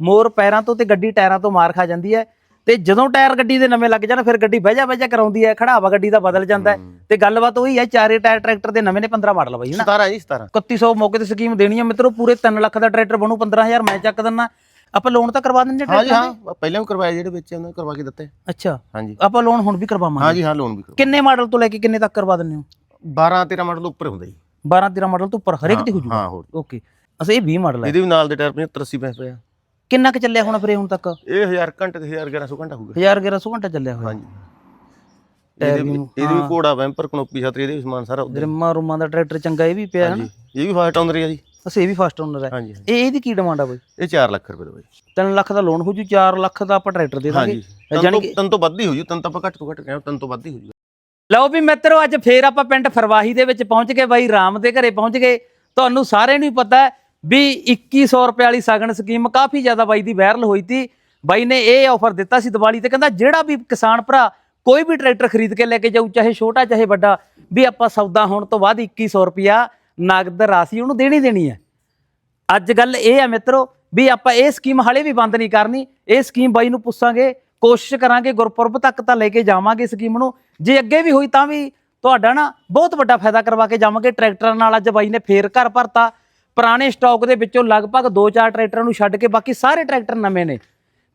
ਮੋਰ ਪੈਰਾਂ ਤੋਂ ਤੇ ਗੱਡੀ ਟਾਇਰਾਂ ਤੋਂ ਮਾਰ ਖਾ ਜਾਂਦੀ ਹੈ ਤੇ ਜਦੋਂ ਟਾਇਰ ਗੱਡੀ ਦੇ ਨਵੇਂ ਲੱਗ ਜਾਣ ਫਿਰ ਗੱਡੀ ਬਹਿਜਾ ਬਹਿਜਾ ਕਰਾਉਂਦੀ ਹੈ ਖੜਾਵਾ ਗੱਡੀ ਦਾ ਬਦਲ ਜਾਂਦਾ ਹੈ। ਤੇ ਗੱਲਬਾਤ ਉਹੀ ਹੈ ਚਾਰੇ ਟਾਇਰ ਟਰੈਕਟਰ ਦੇ ਨਵੇਂ ਨੇ 15 ਮਾਡਲ ਬਾਈ ਹਨਾ 17 ਜੀ 17 3100 ਮੌਕੇ ਤੇ ਸਕੀਮ ਦੇਣੀ ਹੈ। ਮਿੱਤਰੋ ਪੂਰੇ 3 ਲੱਖ ਦਾ ਟਰੈਕਟਰ ਬਣੂ 15000 ਮੈਂ ਚੱਕ ਦਿੰਨਾ ਆਪਾਂ ਲੋਨ ਤਾਂ ਕਰਵਾ ਦਿੰਦੇ ਹਾਂ ਜੀ ਟਰੈਕਟਰ ਹਾਂ। ਪਹਿਲਾਂ ਵੀ ਕਰਵਾਏ ਜਿਹੜੇ ਵਿੱਚ ਉਹਨਾਂ ਨੇ ਕਰਵਾ ਕੇ ਦਿੱਤੇ। ਅੱਛਾ। ਹਾਂਜੀ। ਆਪਾਂ ਲੋਨ ਹੁਣ ਵੀ ਕਰਵਾਵਾਂਗੇ। ਹਾਂ ਜੀ ਹਾਂ ਲੋਨ ਵੀ ਕਰਵਾ ਕਿੰਨੇ ਮਾਡਲ ਤੋਂ ਲੈ ਕੇ ਕਿੰਨੇ ਤੱਕ ਕਰਵਾ ਦਿੰਦੇ ਹੋ? 12 13 ਮਾਡਲ ਉੱਪਰ ਹੁੰਦਾ ਜੀ। 12 13 ਮਾਡਲ ਤੋਂ ਉੱਪਰ ਹਰੇਕ ਤੇ ਹੋ ਜੂਗਾ। ਹਾਂ ਹੋਰ ਓਕੇ। ਅਸੇ ਇਹ 20 ਮਾਡਲ ਹੈ। ਇਹਦੇ ਵੀ ਨਾਲ ਦੇ ਟਾਇਰ 75 80 ਪੈਸੇ ਆ। ਕਿੰਨਾ ਕੁ ਚੱਲਿਆ ਹੋਣਾ ਫਿਰ ਹੁਣ ਤੱਕ? ਇਹ 1000 ਘੰਟੇ ਤੇ 1000 1100 ਘੰਟਾ ਹੋਊਗਾ 1000 1100 ਘੰਟਾ ਚੱਲਿਆ ਹੋਇਆ। ਹਾਂਜੀ। ਇਹਦੇ ਵੀ ਇਹਦੇ ਵੀ ਕੋੜਾ ਵੈਂਪਰ ਕਨੋਪੀ ਛਤਰੀ ਇਹਦੇ ਵੀ ਸਮਾਨ ਸਾਰਾ ਉੱਧਰ। ਰਿਮਾ ਰੁਮਾ ਦਾ ਟਰੈਕਟਰ ਚੰਗਾ ਇਹ ਵੀ ਪਿਆ ਹੈ ਨਾ ਇਹ ਵੀ ਫਾਸਟ ਆਉਂਦਰ ਆ ਜੀ। ਅਸੇ ਇਹ ਵੀ ਫਸਟ ਓਨਰ ਹੈ। ਇਹ ਇਹਦੀ ਕੀ ਡਿਮਾਂਡ ਆ ਬਈ? ਇਹ 4 ਲੱਖ ਰੁਪਏ ਦਾ ਬਾਈ। 3 ਲੱਖ ਦਾ ਲੋਨ ਹੋ ਜੂ 4 ਲੱਖ ਦਾ ਆਪਾਂ ਟਰੈਕਟਰ ਦੇ ਦਾਂਗੇ। ਤਨ ਤੋਂ ਤਨ ਤੋਂ ਵੱਧ ਹੀ ਹੋ ਜੂ। ਤਨ ਤਾਂ ਆਪਾਂ ਘੱਟ ਤੋਂ ਘੱਟ ਕਹਿੰਦੇ ਤਨ ਤੋਂ ਵੱਧ ਹੀ ਹੋ ਜੂ। ਲਓ ਵੀ ਮਿੱਤਰੋ ਅੱਜ ਫੇਰ ਆਪਾਂ ਪਿੰਡ ਫਰਵਾਹੀ ਦੇ ਵਿੱਚ ਪਹੁੰਚ ਗਏ। ਬਾਈ ਰਾਮ ਦੇ ਘਰੇ ਪਹੁੰਚ ਗਏ। ਤੁਹਾਨੂੰ ਸਾਰਿਆਂ ਨੂੰ ਹੀ ਪਤਾ ਹੈ ਵੀ 2100 ਰੁਪਏ ਵਾਲੀ ਸਾਗਣ ਸਕੀਮ ਕਾਫੀ ਜ਼ਿਆਦਾ ਬਾਈ ਦੀ ਵਾਇਰਲ ਹੋਈ ਤੀ। ਬਾਈ ਨੇ ਇਹ ਆਫਰ ਦਿੱਤਾ ਸੀ ਦੀਵਾਲੀ ਤੇ, ਕਹਿੰਦਾ ਜਿਹੜਾ ਵੀ ਕਿਸਾਨ ਭਰਾ ਕੋਈ ਵੀ ਟਰੈਕਟਰ ਖਰੀਦ ਕੇ ਲੈ ਕੇ ਜਾਊ, ਚਾਹੇ ਛੋਟਾ, ਚਾਹੇ ਵੱਡਾ, ਵੀ ਆਪਾਂ ਸੌਦਾ ਹੋਣ ਤੋਂ ਬਾਅਦ 2100 ਰੁਪਿਆ ਨਗਦ ਰਾਸ਼ੀ ਉਹਨੂੰ ਦੇਣੀ ਦੇਣੀ ਹੈ। ਅੱਜ ਗੱਲ ਇਹ ਹੈ ਮਿੱਤਰੋ ਵੀ ਆਪਾਂ ਇਹ ਸਕੀਮ ਹਲੇ ਵੀ ਬੰਦ ਨਹੀਂ ਕਰਨੀ। ਇਹ ਸਕੀਮ ਬਾਈ ਨੂੰ ਪੁੱਛਾਂਗੇ, ਕੋਸ਼ਿਸ਼ ਕਰਾਂਗੇ ਗੁਰਪੁਰਬ ਤੱਕ ਤਾਂ ਲੈ ਕੇ ਜਾਵਾਂਗੇ ਸਕੀਮ ਨੂੰ। ਜੇ ਅੱਗੇ ਵੀ ਹੋਈ ਤਾਂ ਵੀ ਤੁਹਾਡਾ ਨਾ ਬਹੁਤ ਵੱਡਾ ਫਾਇਦਾ ਕਰਵਾ ਕੇ ਜਾਵਾਂਗੇ। ਟਰੈਕਟਰਾਂ ਨਾਲ ਅੱਜ ਬਾਈ ਨੇ ਫੇਰ ਘਰ ਭਰਤਾ। ਪੁਰਾਣੇ ਸਟਾਕ ਦੇ ਵਿੱਚੋਂ ਲਗਭਗ 2-4 ਟਰੈਕਟਰਾਂ ਨੂੰ ਛੱਡ ਕੇ ਬਾਕੀ ਸਾਰੇ ਟਰੈਕਟਰ ਨਵੇਂ ਨੇ।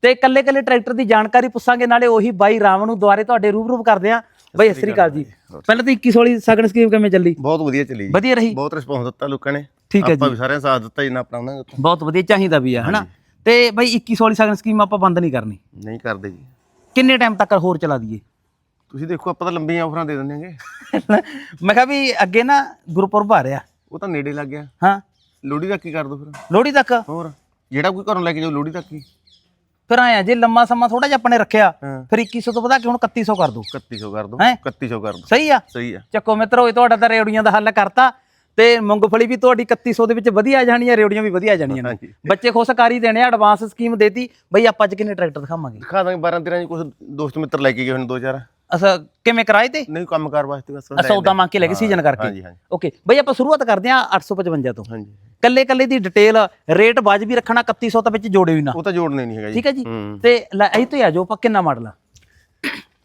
ਤੇ ਇਕੱਲੇ ਇਕੱਲੇ ਟਰੈਕਟਰ ਦੀ ਜਾਣਕਾਰੀ ਪੁੱਛਾਂਗੇ ਨਾਲੇ ਉਹੀ ਬਾਈ ਰਾਮ ਨੂੰ ਦੁਆਰੇ ਤੁਹਾਡੇ ਰੂਬਰੂ ਕਰਦੇ ਆ ਬਾਈ ਸਤਿ ਸ੍ਰੀ ਅਕਾਲ ਜੀ। ਪਹਿਲਾਂ ਤਾਂ 21 ਵਾਲੀ ਸਗਨ ਸਕੀਮ ਕਿਵੇਂ ਚੱਲੀ? ਬਹੁਤ ਵਧੀਆ ਚੱਲੀ ਜੀ। ਵਧੀਆ ਰਹੀ? ਬਹੁਤ ਰਿਸਪੌਂਸ ਦਿੱਤਾ ਲੋਕਾਂ ਨੇ। ਠੀਕ ਹੈ ਆਪਾਂ ਵੀ ਸਾਰਿਆਂ ਸਾਥ ਦਿੱਤਾ ਜਿੰਨਾ ਆਪਣਾ ਉਹਨਾਂ ਨੇ ਬਹੁਤ ਵਧੀਆ ਚਾਹੀਦਾ ਵੀ ਆ ਹਨਾ? ਤੇ ਬਾਈ 21 ਵਾਲੀ ਸਗਨ ਸਕੀਮ ਆਪਾਂ ਬੰਦ ਨਹੀਂ ਕਰਨੀ। ਨਹੀਂ ਕਰਦੇ ਜੀ। ਕਿੰਨੇ ਟਾਈਮ ਤੱਕ ਹੋਰ ਚਲਾ ਦਈਏ? ਤੁਸੀਂ ਦੇਖੋ ਆਪਾਂ ਤਾਂ ਲੰਬੀਆਂ ਆਫਰਾਂ ਦੇ ਦਿੰਦੇ ਆਂਗੇ ਮੈਂ ਕਿਹਾ ਵੀ ਅੱਗੇ ਨਾ ਗੁਰਪੁਰਬ ਆ ਰਿਹਾ। ਉਹ ਤਾਂ ਨੇੜੇ ਲੱਗ ਗਿਆ। ਹਾਂ। ਲੋਹੜੀ ਦਾ ਕੀ ਕਰ ਦੋ ਫਿਰ। ਲੋਹੜੀ ਤੱਕ? ਹੋਰ ਜਿਹੜਾ ਕੋਈ ਘਰੋਂ ਲੈ ਕੇ ਜਾਓ ਲੋਹੜੀ ਤੱਕ ਹੀ। ਫਿਰ ਆਇਆ ਜੇ ਲੰਮਾ ਸਮਾਂ ਥੋੜਾ ਜਿਹਾ ਆਪਣੇ ਰੱਖਿਆ ਹਾਂ। ਫਿਰ 2100 ਤੋਂ ਵਧਾ ਕੇ ਹੁਣ 3100 ਕਰ ਦੋ। 3100 ਕਰ ਦੋ ਹੈਂ? 3100 ਕਰ ਦੋ। ਸਹੀ ਆ? ਸਹੀ ਆ। ਚੱਕੋ ਮਿੱਤਰੋ ਇਹ ਤੁਹਾਡਾ ਤਾਂ ਰੇਵੜੀਆਂ ਦਾ ਹੱਲ ਕਰਤਾ ਤੇ ਮੂੰਗਫਲੀ ਵੀ ਤੁਹਾਡੀ 3100 ਦੇ ਵਿੱਚ ਵਧੀਆ ਆ ਜਾਣੀ ਆ ਰੇਵੜੀਆਂ ਵੀ ਵਧੀਆ ਆ ਜਾਣੀਆਂ ਨੇ। ਹਾਂਜੀ। ਬੱਚੇ ਖੁਸ਼ ਕਰ ਹੀ ਦੇਣੇ ਆ ਐਡਵਾਂਸ ਸਕੀਮ ਦੇਤੀ ਬਈ ਆਪਾਂ ਅੱਜ ਕਿੰਨੇ ਟਰੈਕਟਰ ਦਿਖਾਵਾਂਗੇ? ਦਿਖਾ ਦਾਂਗੇ 12 13 ਜੀ ਕੁਝ ਦੋਸਤ ਮਿੱਤਰ ਲੈ ਕੇ ਗਏ ਹੋਣ ਦੋ ਚਾਰ। ਅਸਾ ਕਿਵੇਂ ਕਿਰਾਏ ਤੇ? ਨਹੀਂ ਕੰਮਕਾਰ ਵਾਸਤੇ ਬਸ ਸੌਦਾ ਮੰਗ ਕੇ ਲੈ ਕੇ ਸੀਜ਼ਨ ਕਰਕੇ। ਹਾਂਜੀ ਹਾਂਜੀ। ਓਕੇ ਬਈ ਆਪਾਂ ਸ਼ੁਰੂਆਤ ਕਰਦੇ ਆ 855 ਤੋਂ। ਹਾਂਜੀ। ਕੱਲੇ ਕੱਲੇ ਦੀ ਡਿਟੇਲ ਰੇਟ ਵਾਜਬੀ ਰੱਖਣਾ 3100 ਤਾਂ ਵਿੱਚ ਜੋੜਿਓ ਹੀ ਨਾ। ਉਹ ਤਾਂ ਜੋੜਨੇ ਨਹੀਂ ਹੈਗਾ ਜੀ। ਠੀਕ ਹੈ ਜੀ? ਤੇ ਲੈ ਇਹ ਤੋਂ ਆ ਜਾਓ ਆਪਾਂ ਕਿੰਨਾ ਮਾਡਲ ਆ?